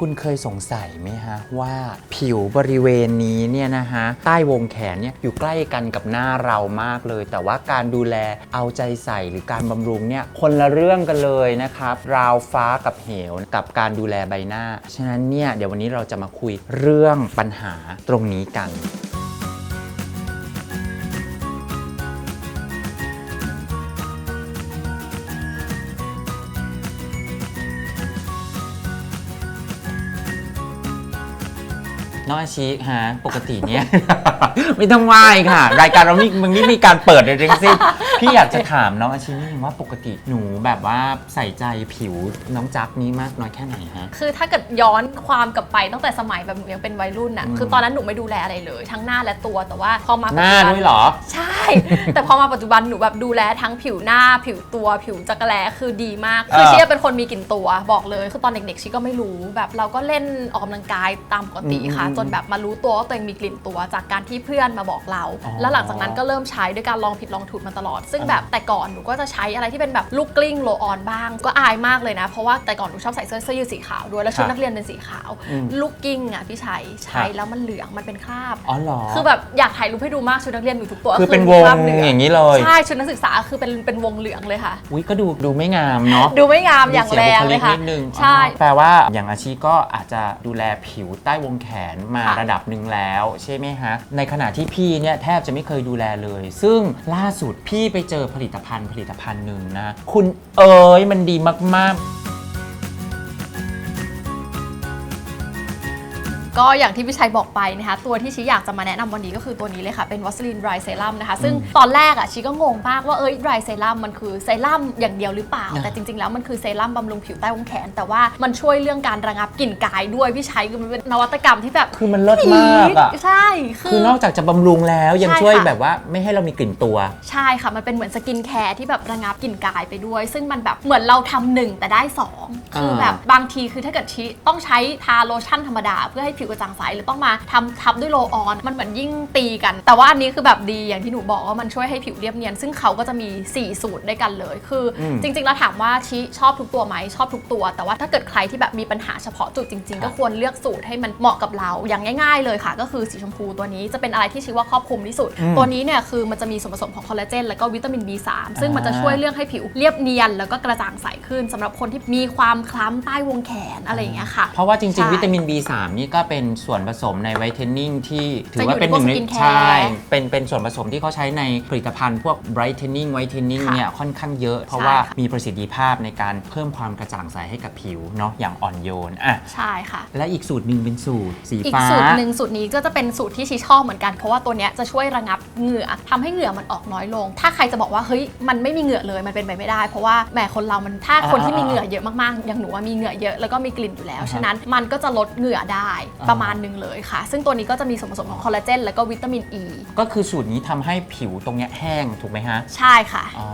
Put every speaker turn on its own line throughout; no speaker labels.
คุณเคยสงสัยไหมฮะ ว่าผิวบริเวณนี้เนี่ยนะฮะ ใต้วงแขนเนี่ยอยู่ใกล้กันกับหน้าเรามากเลย แต่ว่าการดูแลเอาใจใส่หรือการบำรุงเนี่ยคนละเรื่องกันเลยนะครับ ราวฟ้ากับเหวกับการดูแลใบหน้า ฉะนั้นเนี่ยเดี๋ยววันนี้เราจะมาคุยเรื่องปัญหาตรงนี้กัน น้องอาชิฮะปกติเนี่ย ไม่ต้องไหว้ค่ะ รายการเราไม่มันไม่มีการเปิดเลยทั้งสิ้นพี่อยากจะถามน้องอาชินิดนึงว่าปกติหนูแบบว่าใส่ใจผิวน้องจักนี้มากน้อยแค่ไหนฮะ
คือถ้าเกิดย้อนความกลับไปตั้งแต่สมัยแบบหนูยังเป็นวัยรุ่นน่ะ
อืม
คือตอนนั้นหนูไม่ดูแลอะไรเลย ทั้งหน้าและตัวแต่ว่าพอมา
ห
ปัจ
น้า
จุบัน
ด้วยเหรอ
ใช่ แต่พอมาปัจจุบันหนูแบบดูแลทั้งผิวหน้า ผิวตัว ผิวจักรแลคือดีมากคือ
เออ
เชียเป็นคนมีกลิ่นตัวบอกเลย คือตอนเด็กๆชีก็ไม่รู้แบบเราก็เล่นออกกำลังกายตามปกติค่ะ
อืม
จนแบบมารู้ตัวว่าตัวเองมีกลิ่นตัว จากการที่เพื่อนมาบอกเรา
อ๋อ
แล้วหลังจากนั้นก็เริ่มใช้ด้วยการลองผิดลองถูกมาตลอด ซึ่งแบบแต่ก่อนหนูก็จะใช้อะไรที่เป็นแบบลูกกลิ้งโลออนบ้าง ก็อายมากเลยนะ เพราะว่าแต่ก่อนหนูชอบใส่เสื้อเสื้อยืดสีขาวด้วยแล้วชุด
ค่ะ
นักเรียนเป็นสีขาว
อืม
ลูกกิ้งอะพี่ชัยใช้
ค่ะ
แล้วมันเหลืองมันเป็นคราบ
อ๋อเหรอ
คือแบบอยากถ่ายรูปให้ดูมากชุดนักเรียนหนูทุกตัว
คือเป็น
มี
วง
คราบหลื
อย่างนี้เลย
ใช่ชุดนักศึกษาคือเป็นเป็นวงเหลืองเลยค่ะ
อุ้ยก็ดูดูไม่งามเนาะ
ดูไม่งามอย่างแรง
ดู
เล
สี
ย
บุค
ค่ะ
นิดนึง
ใช่
อ๋อแปลว่าอย่างอาชีก็อาจจะดูแลผิวใต้วงแขนมา
ค่ะ
ระดับหนึ่งแล้ว ใช่ไหมฮะ ในขณะที่พี่เนี่ยแทบจะไม่เคยดูแลเลย ซึ่งล่าสุดพี่ไปเจอผลิตภัณฑ์ผลิตภัณฑ์หนึ่งนะ คุณเอ๋ยมันดีมาก
ก็อย่างที่พี่ชัยบอกไปนะคะ ตัวที่ชีอยากจะมาแนะนำวันนี้ก็คือตัวนี้เลยค่ะ เป็นวัสลินไรเซรั่มนะคะ ซึ่งตอนแรกอะชีก็งงมากว่าเอ้ยไรเซรั่มมันคือเซรั่มอย่างเดียวหรือเปล่า
นะ
แต่จริงๆแล้วมันคือเซรั่มบำรุงผิวใต้วงแขน แต่ว่ามันช่วยเรื่องการระงับกลิ่นกายด้วยพี่ชัยคือมันเป็นนวัตกรรมที่แบบ
ๆคือมันเลิศมากอะ
ใช่
คือนอกจากจะบำรุงแล้วยัง
ใช่
ช่วย
ค่ะ
แบบว่าไม่ให้เรามีกลิ่นตัว
ใช่ค่ะ มันเป็นเหมือนสกินแคร์ที่แบบระงับกลิ่นกายไปด้วย ซึ่งมันแบบเหมือนเราทำหนึ่งแต่ได้สองคือ
อ่า
แบบบางทีคือถ้าเกิดชีต้องใช้ทาโลชั่นธรรมดา เพื่อให้ผิวกระจ่างใสหรือต้องมาทำทับด้วยโลออน มันเหมือนยิ่งตีกัน แต่ว่าอันนี้คือแบบดีอย่างที่หนูบอกว่ามันช่วยให้ผิวเรียบเนียน ซึ่งเขาก็จะมี 4 สูตรด้วยกันเลย คืออ
ม
จริงๆแล้วถามว่าชีชอบทุกตัวไหมชอบทุกตัว แต่ว่าถ้าเกิดใครที่แบบมีปัญหาเฉพาะจุดจริง ๆ ก็ควรเลือกสูตรให้มันเหมาะกับเราอย่างง่ายๆเลยค่ะ ก็คือสีชมพูตัวนี้จะเป็นอะไรที่ชีว่าครอบคลุมที่สุด
อืม
ตัวนี้เนี่ยคือมันจะมีส่วนผสมของคอลลาเจนแล้วก็วิตามิน B3 ซึ่งมันจะช่วยเรื่องให้ผิวเรียบเนียน แล้วก็กระจ่างใสขึ้นสำหรับคนที่มีความคล้ำใต้วงแขนอะไรอย่างเงี้ยค่ะ
เพราะว่าจริง
ใช่
ๆวิตามิน B3 นี่ก็เป็นส่วนผสมในไวท์เทนนิ่งที่ถือว่าเป็นหนึ่งใน
จะอยู่ในพวก skincare
ใช่เป็นเป็นส่วนผสมที่เขาใช้ในผลิตภัณฑ์พวก brightening whitening
ค่ะ
เนี่ยค่อนข้างเยอะ เพราะ
ใช่
ว่า
ค่ะ
มีประสิทธิภาพในการเพิ่มความกระจ่างใสให้กับผิวเนาะอย่างอ่อนโยนอะ
ใช่ค่ะ
และอีกสูตรหนึ่งเป็นสูตรสี
อีก
ฟ้า
สูตรหนึ่งสูตรนี้ก็จะเป็นสูตรที่ชีชอบเหมือนกัน เพราะว่าตัวเนี้ยจะช่วยระงับเหงื่อทำให้เหงื่อมันออกน้อยลง ถ้าใครจะบอกว่าเฮ้ยมันไม่มีเหงื่อเลยมันเป็นไปไม่ได้ เพราะว่าแหมคนเรามันถ้าคนที่มีเหงื่อเยอะมากๆอย่างหนูว่ามีเหงื่อเยอะแล้วก็มีกลิ่นอยู่แล้ว
อ่าฮะ
ฉะนั้นมันก็จะลดเหงื่อได้
อ่า
ประมาณหนึงเลยค่ะ ซึ่งตัวนี้ก็จะมีส่วนผสมของคอลลาเจนแล้วก็วิตามินอ e. ี
ก็คือสูตรนี้ทำให้ผิวตรงเนี้ยแห้งถูกไหมฮะ
ใช่ค่ะ
อ๋อ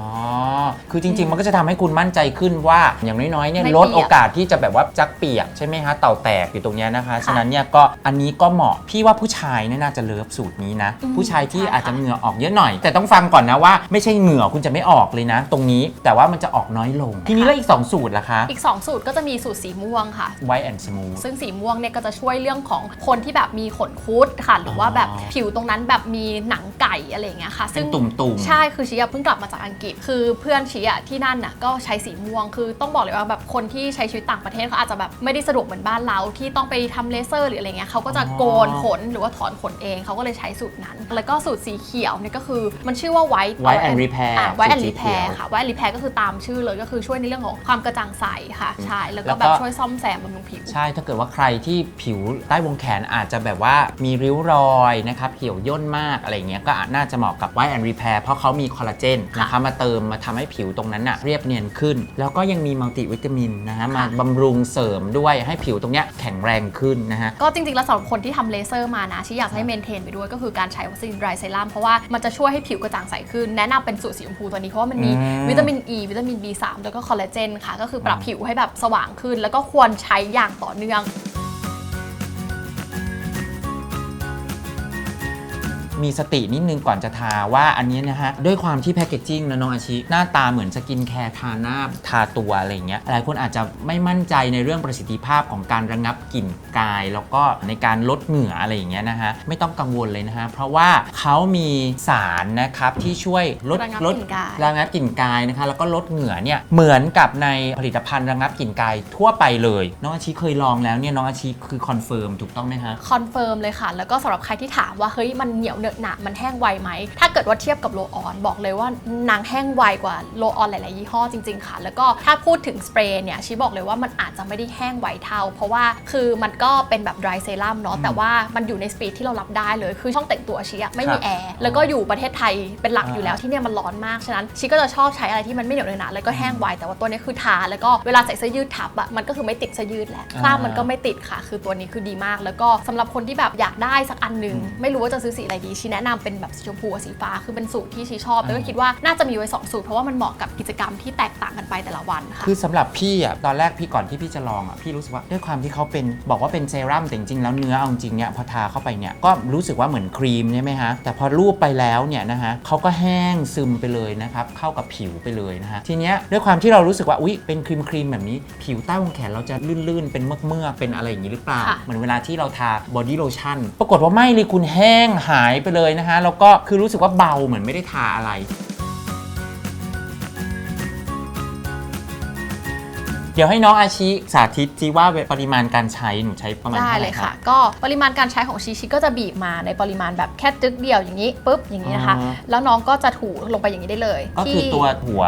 คือจริง ๆ มันก็จะทำให้คุณมั่นใจขึ้นว่าอย่างน้อยๆเนี่ย
ไม่
ลด
เปียก
โอกาสที่จะแบบว่าจักเปียกใช่ไหมฮะเต่าแตกอยู่ตรงเนี้ยนะคะฉะนั้นเนี่ยก็อันนี้ก็เหมาะพี่ว่าผู้ชายเนี่ยน่าจะเลิฟสูตรนี้นะ
อืม
ผู้ชายที่
ใช่ค่ะ
อาจจะเหงื่อออกเยอะหน่อย แต่ต้องฟังก่อนนะว่าไม่ใช่เหงื่อคุณจะไม่ออกเลยนะ ตรงนี้แต่ว่ามันจะออกน้อยลง ทีนี้แล้วอีก2สูตรล่ะคะ
อีก 2 สูตรก็จะมีสูตรสีม่วงค่ะ
White and Smooth
ซึ่งสีม่วงเนี่ยก็จะช่วยเรื่องของคนที่แบบมีขนคุดค่ะ หรือว่าแบบ
อ๋อ
ผิวตรงนั้นแบบมีหนังไก่อะไรอย่างเงี้ยค่ะ
เป็นตุ่มๆ
ใช่คือชีอะเพิ่งกลับมาจากอังกฤษ คือเพื่อนชีอะที่นั่นน่ะก็ใช้สีม่วง คือต้องบอกเลยว่าแบบคนที่ใช้ชีวิตต่างประเทศเขาอาจจะแบบไม่ได้สะดวกเหมือนบ้านเราที่ต้องไปทำเลเซอร์หรืออะไรเงี้ยเขาก็จะโกนขนหรือว่าถอนขนเองเขาก็เลยใช้สูตรนั้น แล้วก็สูตรสีเขียวเนี่ยก็คือมันชื่อว่า white
White and Repair
อะ white and
สูตรสีเขียว
repair ค่ะ white and repair ก็คือตามชื่อเลยก็คือช่วยในเรื่องของความกระจ่างใสค่ะใช่แล้ว
แล้
ก็
วก็
แบบช่วยซ่อมแซมบำรุงผิว
ใช่ถ้าเกิดว่าใครที่ผิวใต้วงแขนอาจจะแบบว่ามีริ้วรอยนะครับเหี่ยวย่นมากอะไรเงี้ยก็อาจน่าจะเหมาะกับ White and Repair เพราะเขามีคอลลาเจนนะคะมาเติมมาทำให้ผิวตรงนั้นน่ะเรียบเนียนขึ้น แล้วก็ยังมีมัลติวิตามินนะฮะมาบำรุงเสริมด้วยให้ผิวตรงเนี้ยแข็งแรงขึ้นนะฮะ
ก็จริงๆแล้วสำหรับคนที่ทำเลเซอร์มานะชีอยากให้เมนเทนไปด้วยก็คือการใช้วัคซีนไรเซรั่มเพราะว่ามันจะช่วยให้ผิวกระจ่างใสขึ้น แนะนำเป็นสูตรสีชมพูตัวนี้เพราะว่ามันมี
อืม
วิตามินอ e, ีวิตามิน B3 แล้วก็คอลลาเจนค่ะก็คือปรับผิวให้แบบสว่างขึ้น แล้วก็ควรใช้อย่างต่อเนื่อง
มีสตินิดนึงก่อนจะทาว่าอันนี้นะฮะ ด้วยความที่แพคเกจจิ้งนะน้องอาชิ หน้าตาเหมือนสกินแคร์ทาหน้าทาตัวอะไรอย่างเงี้ยหลายคนอาจจะไม่มั่นใจในเรื่องประสิทธิภาพของการระงับกลิ่นกาย แล้วก็ในการลดเหงื่ออะไรอย่างเงี้ยนะฮะไม่ต้องกังวลเลยนะฮะเพราะว่าเขามีสารนะครับที่ช่วยลด
ระงับ
ลด
กลิ่นกาย
ระงับกลิ่นกายนะคะแล้วก็ลดเหงื่อเนี่ยเหมือนกับในผลิตภัณฑ์ระงับกลิ่นกายทั่วไปเลย น้องอาชีเคยลองแล้วเนี่ยน้องอาชีคือคอนเฟิร์มถูกต้องไหมฮะ
คอนเฟิร์มเลยค่ะ แล้วก็สำหรับใครที่ถามว่าเฮ้ยมันเหนียวเหนอะหนะมันแห้งไวไหม ถ้าเกิดว่าเทียบกับโลออนบอกเลยว่านางแห้งไวกว่าโลออนหลาย ๆ ยี่ห้อจริง ๆ ค่ะ แล้วก็ถ้าพูดถึงสเปรย์เนี่ยชีบอกเลยว่ามันอาจจะไม่ได้แห้งไวเท่า เพราะว่าคือมันก็เป็นแบบ dry serum เนาะแต่ว่ามันอยู่ในสปีดที่เรารับได้เลย คือช่องแต่งตัวชีอะไม่มี
ครับ
แอร์แล้วก็อยู่ประเทศไทยเป็นหลัก
อ่า
อยู่แล้วที่เนี่ยมันร้อนมากฉะนั้นชีก็จะชอบใช้อะไรที่มันไม่เหนียวเหนอะหนะแล้วก็แห้งไวแต่ว่าตัวนี้คือทาแล้วก็เวลาใส่เสื้อยืดทับอะมันก็คือไม่ติดเสื้อยืดแหละคราบมันก็ไม่ติดค่ะ คือตัวนี้คือดีมาก แล้วก็สำหรับคนที่แบบอยากได้สักอันหนึ่งไม่รู้ว่าจะซื้อสีอะไรดีชีแนะนำเป็นแบบสีชมพูกับสีฟ้าคือเป็นสูตรที่ชีชอบแล้วก็คิดว่าน่าจะมีไว้สองสูตรเพราะว่ามันเหมาะกับกิจกรรมที่แตกต่างกันไปแต่ละวันค่ะ
คือสำหรับพี่อะตอนแรกพี่ก่อนที่พี่จะลองอะพี่รู้สึกว่าด้วยความที่เขาเป็นบอกว่าเป็นเซรั่มแต่จริงๆแล้วเนื้อเอาจริงเนี่ยพอทาเข้าไปเนี่ยก็รู้สึกว่าเหมือนครีมใช่ไหมฮะแต่พอรูปไปแล้วเนี่ยนะฮะเขาก็แห้งซึมไปเลยนะครับเข้ากับผิวไปเลยนะฮะทีเนี้ยด้วยความที่เรารู้สึกว่าอุ๊ยเป็นครีมครีมๆแบบนี้ ผิวใต้วงแขนเราจะลื่นๆ เป็นเมือกเมือกๆเป็นอะไรอย่างนี้หรือเปล่า
ค่ะ
เหมือนเวลาที่เราทาบอดี้โลชั่นปรากฏว่าไม่เลยคุณแห้งหายไปเลยนะฮะแล้วก็คือรู้สึกว่าเบาเหมือนไม่ได้ทาอะไร เดี๋ยวให้น้องอาชิสาธิตจีว่าปริมาณการใช้หนูใช้ประมาณ
ได้
เท่าไห
เล
ร่
ย
คะ
ค่ะก็ปริมาณการใช้ของชีชิก็จะบีบมาในปริมาณแบบแค่ตึกเดียวอย่างนี้ปุ๊บอย่างนี้นะคะ
อ๋อ
แล้วน้องก็จะถูลงไปอย่างนี้ได้เลย
ก็คือ
ที่
ตัวหัว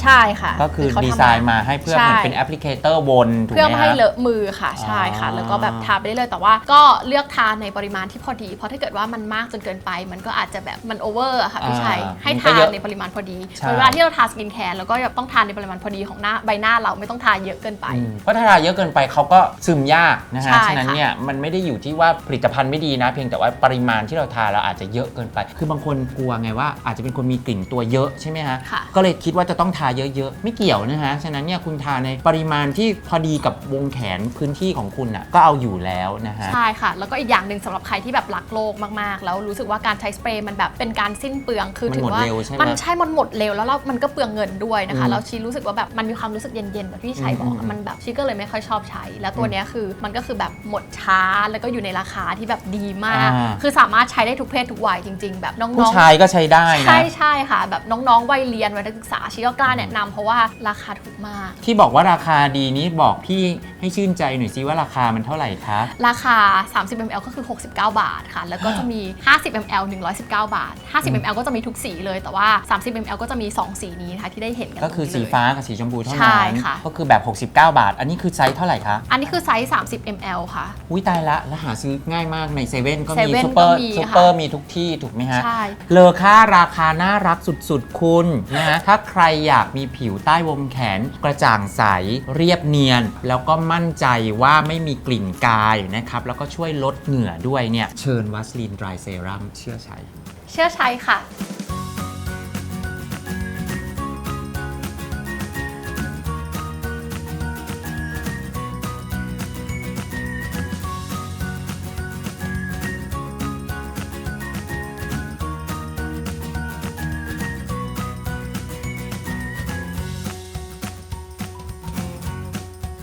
ใช่ค่ะ
ก็คือ
เขา
ดี
ทำ
ไซน์มาให้เพื่อเหมือนเป็นแอปพลิเคเตอร์วนถูก
เพื่อ
ไหม
ไม่
ฮะ
ให้เลอะมือค่ะใช่ค่ะ
อ๋อ
แล้วก็แบบทาไปได้เลยแต่ว่าก็เลือกทาในปริมาณที่พอดี เพราะถ้าเกิดว่ามันมากจนเกินไป มันก็อาจจะแบบมันโอเวอร์ค่ะพี่ชัย
อ่า
ให้
มันก็
ทา
เยอะ
ในปริมาณพอดี
ใช่
เหมือนเวลาที่เราทาสกินแคร์แล้วก็ต้องทานในปริมาณพอดีของหน้าใบหน้าเราไม่ต้องทาเยอะเกินไป
อืมเพราะถ้าทาเยอะเกินไปเขาก็ซึมยากนะฮะ
ใช่
ฉะนั้น
ค่ะ
เนี่ยมันไม่ได้อยู่ที่ว่าผลิตภัณฑ์ไม่ดีนะ เพียงแต่ว่าปริมาณที่เราทาเราอาจจะเยอะเกินไป คือบางคนกลัวไงว่าอาจจะเป็นคนมีกลิ่นตัวเยอะใช่ไหมฮะ
ค่ะ
ก็เลยคิดว่าจะต้องทาเยอะๆ ไม่เกี่ยวนะฮะ ฉะนั้นเนี่ยคุณทาในปริมาณที่พอดีกับวงแขนพื้นที่ของคุณอะก็เอาอยู่แล้วนะฮะ
ใช่ค่ะ แล้วก็อีกอย่างหนึ่งสำหรับใครที่แบบรักโลกมากๆ แล้วรู้สึกว่าการใช้สเปรย์มันแบบเป็นการสิ้นเปลืองคือ
มัน
ถือ
หมด
ว่า
เร็วใช่ไหม
มันใช่มันหมดเร็วแล้วเรามันก็เปลืองเงินด้วยนะคะ
อืม
แล้วชีรู้สึกว่าแบบมันมีความรู้สึกเย็นๆแบบที่ชัยบอก
อื
อะ
ม
มันแบบชีก็เลยไม่ค่อยชอบใช้ แล้วตัวเนี้ยคือมันก็คือแบบหมดช้าแล้วก็อยู่ในราคาที่แบบดีมาก
อ่า
คือสามารถใช้ได้ทุกเพศทุกวัยจริง ๆ แบบน้องๆ
ผู้ชายก็ใช้ได้นะ
ใช่ใช่ค่ะ แบบน้องๆวัยเรียนวัยนักศึกษาชีก็กล้าแนะนำเพราะว่าราคาถูกมาก
ที่บอกว่าราคาดีนี้บอกพี่ให้ชื่นใจหน่อยสิว่าราคามันเท่าไหร่คะ
ราคา 30 ml ก็คือ 69 บาทค่ะ แล้วก็จะมี 50 ml 119 บาท 50 ml ก็จะมีทุกสีเลย แต่ว่า 30 ml ก็จะมี 2 สีนี้นะคะที่ได้เห็นกัน
ก็คือ
ตรง
สี
นี้เลย
ฟ้ากับสีชมพูเท่า
ใช่
นั้น
ค่ะ
ก็คือแบบ69 บาท อันนี้คือไซส์เท่าไหร่คะ
อันนี้คือไซส์ 30 ml ค่ะ
อุ้ยตายละ แล้วหาซื้อง่ายมากในเซเว่นก็มี
เซเว่น
ซูเปอร์
ก็มี
ซู
ค่ะ
เปอร์มีทุกที่ถูกไหมฮะ
ใช่
เลอค่าราคาน่ารักสุดๆ คุณนะฮะ ถ้าใครอยากมีผิวใต้วงแขนกระจ่างใส เรียบเนียน แล้วก็มั่นใจว่าไม่มีกลิ่นกายนะครับ แล้วก็ช่วยลดเหงื่อด้วยเนี่ย เชิญวัสลินดรายเซรั่มเชื่อใช้
เชื่อใช้ค่ะ